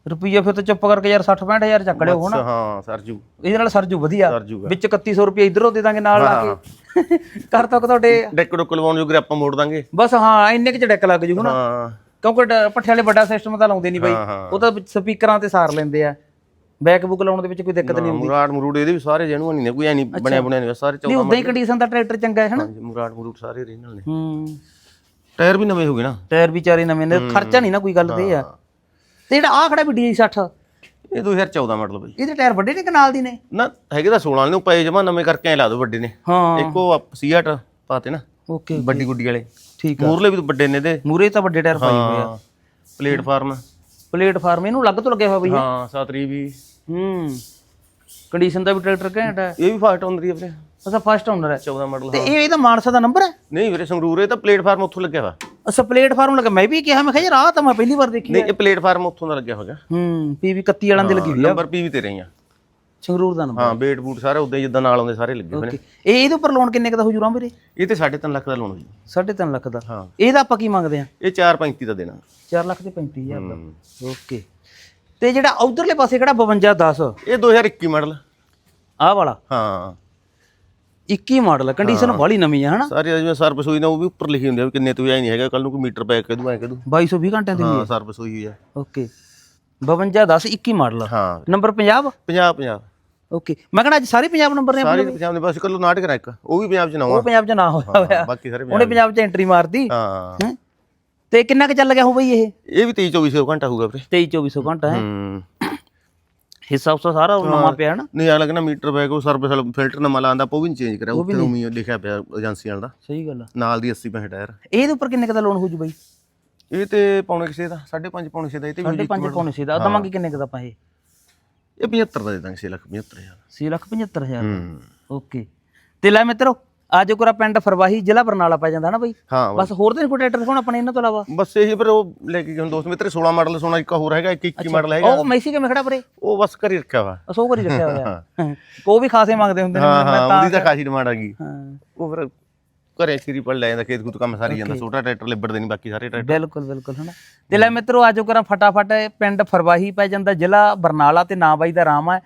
ਰੁਪਈਆ ਫਿਰ ਤਾਂ ਚੁੱਪ ਕਰਕੇ ਯਾਰ 60 65000 ਚੱਕ ਲਿਓ ਹੁਣ। ਹਾਂ ਸਰਜੂ ਇਹਦੇ ਨਾਲ ਸਰਜੂ ਵਧੀਆ। ਸਰਜੂਗਾ ਵਿੱਚ 3100 ਰੁਪਏ ਇਧਰੋਂ ਦੇ ਦਾਂਗੇ ਨਾਲ ਲਾ ਕੇ। ਕਰ ਤੱਕ ਤੁਹਾਡੇ। ਡੈਕ ਡੁੱਕ ਲਵਾਉਣ ਜੋਗੇ ਆਪਾਂ ਮੋੜ ਦਾਂਗੇ। ਬਸ ਹਾਂ ਇੰਨੇ ਕਿ ਡੈਕ ਲੱਗ ਜੂ ਹਨਾ ਹਾਂ। ਕਿਉਂਕਿ ਡ- ਪੱਠੇ ਵਾਲੇ ਵੱਡਾ ਸਿਸਟਮ ਤਾਂ ਲਾਉਂਦੇ ਨਹੀਂ ਬਾਈ। ਹਾਂ, ਹਾਂ। ਉਹ ਤਾਂ ਸਪੀਕਰਾਂ ਤੇ ਸਾਰ ਲੈਂਦੇ ਆ। ਬੈਕ ਬੁੱਕ ਲਾਉਣ ਦੇ ਵਿੱਚ ਕੋਈ ਦਿੱਕਤ ਨਹੀਂ ਮੁਰਾੜ ਮਰੂੜ ਇਹਦੇ ਵੀ ਸਾਰੇ ਜੈਨੂਅਨ ਨੇ। ਕੋਈ ਐ ਨਹੀਂ ਬਣਿਆ ਬਣਿਆ ਨਹੀਂ ਸਾਰੇ ਨਹੀਂ 14 ਉਦਾਂ ਹੀ ਕੰਡੀਸ਼ਨ ਦਾ ਟਰੈਕਟਰ ਚੰਗਾ ਹੈ ਹਨਾ? ਹਾਂਜੀ ਮੁਰਾੜ ਮਰੂੜ ਸਾਰੇ ਓਰੀਜਨਲ ਨੇ। ਹੂੰ। ਟਾਇਰ ਵੀ ਨਵੇਂ ਹੋ ਗਏ ਨਾ। ਟਾਇਰ ਵੀ ਚਾਰੇ ਨਵੇਂ ਨੇ। ਖਰਚਾ ਨਹੀਂ ਨਾ ਕੋਈ ਗੱਲ ਤੇ ਆ। ਤੇ ਜਿਹੜਾ ਆ ਖੜਾ ਵੀ ਡੀ 60 ਇਹ 2014 ਮਾਡਲ ਬਈ। ਇਹਦੇ ਟਾਇਰ ਵੱਡੇ ਨੇ ਕਿ ਨਾਲ ਦੀ ਨੇ? ਨਾ ਹੈਗੇ ਤਾਂ 16 ਵਾਲੇ ਨੂੰ ਪਏ ਜਮਾ ਨਵੇਂ ਕਰਕੇ ਐ ਲਾ ਦੋ ਵੱਡੇ ਨੇ। ਹਾਂ। ਇੱਕੋ ਸੀਆਟ ਪਾਤੇ ਨਾ ਓਕੇ ਵੱਡੀ ਗੁੱਡੀ ਵਾਲੇ। ਠੀਕ ਆ। ਮੂਰਲੇ ਵੀ ਵੱਡੇ ਨੇ ਦੇ ਮੂਰੇ ਤਾਂ ਵੱਡੇ ਟਾਇਰ ਪਾਈ ਹੋਏ ਆ। ਪਲੇਟਫਾਰਮ। ਪਲੇਟਫਾਰਮ ਇਹਨੂੰ ਲੱਗ ਤੋਂ ਲੱਗਿਆ ਹੋਇਆ ਬਈ ਹਾਂ ਸਾਤਰੀ ਵੀ। ਹੂੰ ਕੰਡੀਸ਼ਨ ਦਾ ਵੀ ਟਰੈਕਟਰ ਘੈਂਟ ਹੈ ਇਹ ਵੀ ਫਾਸਟ ਹੁੰਦੀ ਹੈ ਵੀਰੇ। ਅਸਾ ਫਸਟ ਓਨਰ ਹੈ 14 ਮਾਡਲ ਤੇ ਇਹ ਇਹਦਾ ਮਾਨਸਾ ਦਾ ਨੰਬਰ ਹੈ ਨਹੀਂ ਵੀਰੇ ਸੰਗਰੂਰ ਇਹ ਤਾਂ ਪਲੇਟਫਾਰਮ ਉੱਥੋਂ ਲੱਗਿਆ ਹੋਇਆ ਅਸਾ ਪਲੇਟਫਾਰਮ ਲੱਗਾ। ਮੈਂ ਵੀ ਕਿਹਾ ਮੈਂ ਕਿਹਾ ਯਾਰ ਆਹ ਤਾਂ ਮੈਂ ਪਹਿਲੀ ਵਾਰ ਦੇਖੀ ਨਹੀਂ ਇਹ ਪਲੇਟਫਾਰਮ ਉੱਥੋਂ ਦਾ ਲੱਗਿਆ ਹੋਗਾ ਹੂੰ ਪੀਵੀ 31 ਵਾਲਾਂ ਦੀ ਲੱਗੀ ਹੋਈ ਆ। ਨੰਬਰ ਪੀ ਵੀ ਤੇ ਰਹੀਆਂ ਸੰਗਰੂਰ ਦਾ ਨੰਬਰ। ਹਾਂ ਬੇਟ ਬੂਟ ਸਾਰੇ ਉਦਾਂ ਜਿੱਦਾਂ ਨਾਲ ਆਉਂਦੇ ਸਾਰੇ ਲੱਗੇ ਹੋਏ ਨੇ। ਓਕੇ। ਇਹ ਇਹਦੇ ਉੱਪਰ ਲੋਨ ਕਿੰਨੇ ਕੁ ਦਾ ਹੋ ਜੂਰਾ ਵੀਰੇ? ਇਹ ਤੇ 3.5 ਲੱਖ ਦਾ ਲੋਨ ਹੋ ਜੀ। 3.5 ਲੱਖ ਦਾ। ਹਾਂ। ਇਹਦਾ ਆਪਾਂ ਕੀ ਮੰਗਦੇ ਆ? ਇਹ 4.35 ਦਾ ਦੇਣਾ। 4 ਲੱਖ ਤੇ 35000 ਦਾ। ਓਕੇ। ਤੇ ਜਿਹੜਾ ਉਧਰਲੇ ਪਾਸੇ ਕਿਹੜਾ 5210 ਇਹ 2021 ਮਾਡਲ। ਆਹ ਵਾਲਾ। ਹਾਂ। 21 ਮਾਡਲ ਹੈ। ਕੰਡੀਸ਼ਨ ਵਾਲੀ ਨਵੀਂ ਹੈ ਹਨਾ? ਸਾਰੇ ਜਿਵੇਂ ਸਰਵਿਸ ਹੋਈ ਨਾ ਉਹ ਵੀ ਉੱਪਰ ਲਿਖੀ ਹੁੰਦੀ ਆ ਵੀ ਕਿੰਨੇ ਤੋਂ ਆਈ ਨਹੀਂ ਹੈਗਾ ਕੱਲ ਨੂੰ ਕੋਈ ਮੀਟਰ ਪੈਕ ਕਹਦੂ ਐ ਕਹਦੂ 2220 ਘੰਟਿਆਂ ਦੀ ਹੋਈ ਹਾਂ ਸਰਵਿਸ ਹੋਈ ਹੋਈ ਆ। ਹੈ ਓਕੇ 5210 21 ਮਾਡਲ ਹਾਂ। Number 50 50 50 okay. ਮੈਂ ਕਹਿੰਦਾ ਅੱਜ ਸਾਰੇ ਪੰਜਾਬ ਨੰਬਰ ਨੇ ਆਪਣੇ ਸਾਰੇ ਪੰਜਾਬ ਦੇ ਬਸ ਕੱਲੋ ਨਾਟਕ ਇੱਕ। ਉਹ ਵੀ ਪੰਜਾਬ ਚ ਨਾ ਉਹ ਪੰਜਾਬ 'ਚ ਨਾ ਹੋਇਆ ਹੋਇਆ ਬਾਕੀ ਸਾਰੇ ਉਹਨੇ ਪੰਜਾਬ 'ਚ ਐਂਟਰੀ ਮਾਰਦੀ ਹਾਂ। ਹੈਂ? ਤੇ ਕਿੰਨਾ ਕੁ ਚੱਲ ਗਿਆ ਹੋ ਬਈ ਇਹ? ਇਹ ਵੀ 23 24 ਘੰਟਾ ਹੋਊਗਾ ਵੀਰੇ। 23 2400 ਘੰਟਾ ਹੈ? ਹੂੰ। ਹਿੱਸਾ ਉਸਾ ਸਾਰਾ ਉਹ ਨਵਾਂ ਪਿਆ ਹੈ ਨਾ? ਨਹੀਂ ਆ ਲੱਗਣਾ ਮੀਟਰ ਬੈਗ ਉਹ ਸਰਵਿਸ ਵਾਲਾ ਫਿਲਟਰ ਨਵਾਂ ਲਾਉਂਦਾ ਉਹ ਵੀ ਨਹੀਂ ਚੇਂਜ ਕਰਿਆ। ਉੱਥੇ ਉਮੀ ਲਿਖਿਆ ਪਿਆ ਏਜੰਸੀ ਵਾਲਾ ਦਾ। ਸਹੀ ਗੱਲ ਆ। ਨਾਲ ਦੀ 80 ਪੈਸੇ ਟਾਇਰ। ਇਹਦੇ ਉੱਪਰ ਕਿੰਨੇ ਕੁ ਦਾ ਲੋਨ ਹੋ ਜੂ ਬਈ? ਇਹ ਤੇ ਪੌਣੇ ਕਿਸੇ ਦਾ 5.5 ਪੌਣੇ ਛੇ ਦਾ ਇਹ ਤੇ ਵੀ 5.5 ਪੌਣੇ ਸੀ ਦਾ। ਦਵਾਂਗੇ ਕਿੰਨੇ ਕੁ ਦਾ ਆਪਾਂ ਇਹ? ਇਹ 75 ਦਾ ਦੇ ਦਾਂਗੇ 6 ਲੱਖ 75000 6 ਲੱਖ 75000 ਹੂੰ। ਓਕੇ। ਤੇ ਲੈ ਮਿੱਤਰੋ ਆਜੋ ਕੋਰਾ ਪਿੰਡ ਫਰਵਾਹੀ ਜ਼ਿਲ੍ਹਾ ਬਰਨਾਲਾ ਪੈ ਜਾਂਦਾ ਨਾ ਬਈ। ਹਾਂ ਬਸ ਹੋਰ ਤਾਂ ਕੋਈ ਟਰੈਕਟਰ ਦਿਖਾਉਣਾ ਆਪਣੇ ਇਹਨਾਂ ਤੋਂ ਇਲਾਵਾ? ਬਸ ਇਹੀ ਫਿਰ ਉਹ ਲੈ ਕੇ ਗਏ ਹੁਣ ਦੋਸਤ ਮਿੱਤਰ 16 ਮਾਡਲ ਸੋਨਾ ਇੱਕ ਹੋਰ ਹੈਗਾ ਇੱਕ 21 ਮਾਡਲ ਹੈਗਾ। ਉਹ ਮੈਸੀ ਕਿਵੇਂ ਖੜਾ ਪਰੇ? ਉਹ ਬਸ ਘਰੇ ਰੱਖਿਆ ਵਾ। ਅਸੋ ਕਰੀ ਰੱਖਿਆ ਹੋਇਆ। ਉਹ ਵੀ ਖਾਸੇ ਮੰਗਦੇ ਹੁੰਦੇ ਨੇ ਮੈਂ ਤਾਂ ਉਹਦੀ ਤਾਂ ਖਾਸੀ ਡਿਮਾਂਡ ਆ ਗਈ ਉਹ ਫਿਰ ਘਰੇ ਸ਼ੀਰੀ ਪੜ ਲੈ ਜਾਂਦਾ ਖੇਤ ਖੂਤ ਕੰਮ ਸਾਰੀ ਜਾਂਦਾ ਛੋਟਾ ਟਰੈਕਟਰ ਲਿਬੜਦੇ ਨਹੀਂ ਬਾਕੀ ਸਾਰੇ ਟਰੈਕਟਰ। ਬਿਲਕੁਲ ਬਿਲਕੁਲ ਹਨਾ। ਤੇ ਲੈ ਮਿੱਤਰੋ ਆਜੋ ਕਰਾਂ ਫਟਾਫਟ ਪਿੰਡ ਫਰਵਾਹੀ ਪੈ ਜਾਂਦਾ ਜ਼ਿਲ੍ਹਾ ਬਰਨਾਲਾ ਤੇ ਨਾਂ ਬਾਈ ਦਾ ਰਾਮ ਹੈ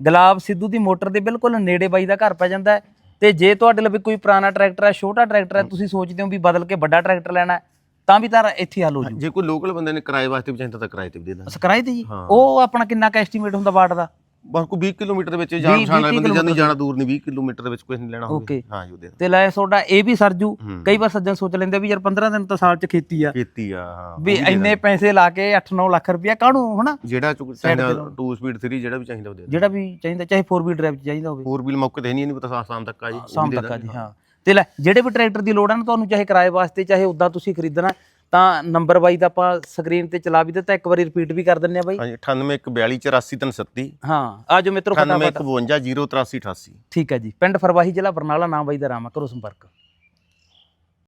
ਗੁਲਾਬ ਸਿੱਧੂ ਦੀ ਮੋਟਰ ਦੇ ਬਿਲਕੁਲ ਨੇੜੇ ਬਾਈ ਦਾ ਘਰ ਪੈ ਜਾਂਦਾ। ਹੈ। ਤੇ ਜੇ ਤੁਹਾਡੇ ਲਈ ਕੋਈ ਪੁਰਾਣਾ ਟਰੈਕਟਰ ਹੈ ਛੋਟਾ ਟਰੈਕਟਰ ਹੈ ਤੁਸੀਂ ਸੋਚਦੇ ਹੋ ਵੀ ਬਦਲ ਕੇ ਵੱਡਾ ਟਰੈਕਟਰ ਲੈਣਾ ਹੈ, ਤਾਂ ਵੀ ਤਾਂ ਇੱਥੇ ਹੱਲ ਹੋ ਜੂ। ਜੇ ਕੋਈ ਲੋਕਲ ਬੰਦੇ ਨੇ ਕਿਰਾਏ ਵਾਸਤੇ ਵੀ ਚਾਹੀਦਾ ਤਾਂ ਕਿਰਾਏ ਤੇ ਵੀ ਦੇ ਦਾਂਗੇ ਸਕਰਾਈ ਤੇ ਜੀ? ਉਹ ਆਪਣਾ ਕਿੰਨਾ ਕੁ ਐਸਟੀਮੇਟ ਹੁੰਦਾ ਵਾਟ ਦਾ? ਬਸ ਕੋਈ 20 ਕਿਲੋਮੀਟਰ ਦੇ ਵਿੱਚ ਜਾਣ ਪਛਾਣ ਵਾਲੇ ਬੰਦੇ ਜਾਂਦੇ ਜਾਣਾ ਦੂਰ ਨਹੀਂ 20 ਕਿਲੋਮੀਟਰ ਦੇ ਵਿੱਚ ਕੁਝ ਨਹੀਂ ਲੈਣਾ ਹੋਵੇ। ਹਾਂ ਜੀ ਉਹਦੇ ਤੇ ਲੈ ਤੁਹਾਡਾ ਇਹ ਵੀ ਸਰਜੂ। ਕਈ ਵਾਰ ਸੱਜਣ ਸੋਚ ਲੈਂਦੇ ਵੀ ਯਾਰ 15 ਦਿਨ ਤਾਂ ਸਾਲ ਚ ਖੇਤੀ ਆ। ਖੇਤੀ ਆ ਹਾਂ ਵੀ ਇੰਨੇ ਪੈਸੇ ਲਾ ਕੇ 8-9 ਲੱਖ ਰੁਪਇਆ ਕਾਹਨੂੰ ਹਨਾ? ਜਿਹੜਾ ਚਾਹੀਦਾ 2 ਸਪੀਡ 3 ਜਿਹੜਾ ਵੀ ਚਾਹੀਦਾ ਉਹ ਦੇ ਜਿਹੜਾ ਵੀ ਚਾਹੀਦਾ ਚਾਹੇ 4 ਵੀਲ ਡਰਾਈਵ ਚਾਹੀਦਾ ਹੋਵੇ। ਹੋਰ ਵੀ ਮੌਕੇ ਤੇ ਹੈ ਨਹੀਂ ਨਹੀਂ ਪਤਾ ਸ਼ਾਮ ਤੱਕ ਆ ਜੀ। ਉਹ ਸ਼ਾਮ ਵੀ ਦੇ ਤੱਕ ਆ ਜੀ ਹਾਂ। ਤੇ ਲੈ ਜਿਹੜੇ ਵੀ ਟਰੈਕਟਰ ਦੀ ਲੋੜ ਹੈ ਨਾ ਤੁਹਾਨੂੰ ਚਾਹੇ ਕਿਰਾਏ ਵਾਸਤੇ ਚਾਹੇ ਉਦਾਂ ਤੁਸੀਂ ਖਰੀਦਣਾ ਤਾਂ ਨੰਬਰ ਬਾਈ ਦਾ ਆਪਾਂ ਸਕਰੀਨ ਤੇ ਚਲਾ ਵੀ ਦਿੱਤਾ ਇੱਕ ਵਾਰੀ ਰਿਪੀਟ ਵੀ ਕਰ ਦਿੰਨੇ ਆ ਬਾਈ। ਹਾਂਜੀ 9814248337 ਹਾਂ ਆਜੋ ਮਿੱਤਰੋ ਫਟਾਫਟ। 9815 08388 ਠੀਕ ਹੈ ਜੀ ਪਿੰਡ ਫਰਵਾਹੀ ਜ਼ਿਲ੍ਹਾ ਬਰਨਾਲਾ ਨਾਮ ਬਾਈ ਦਾ ਰਾਮਾ ਕਰੋ ਸੰਪਰਕ।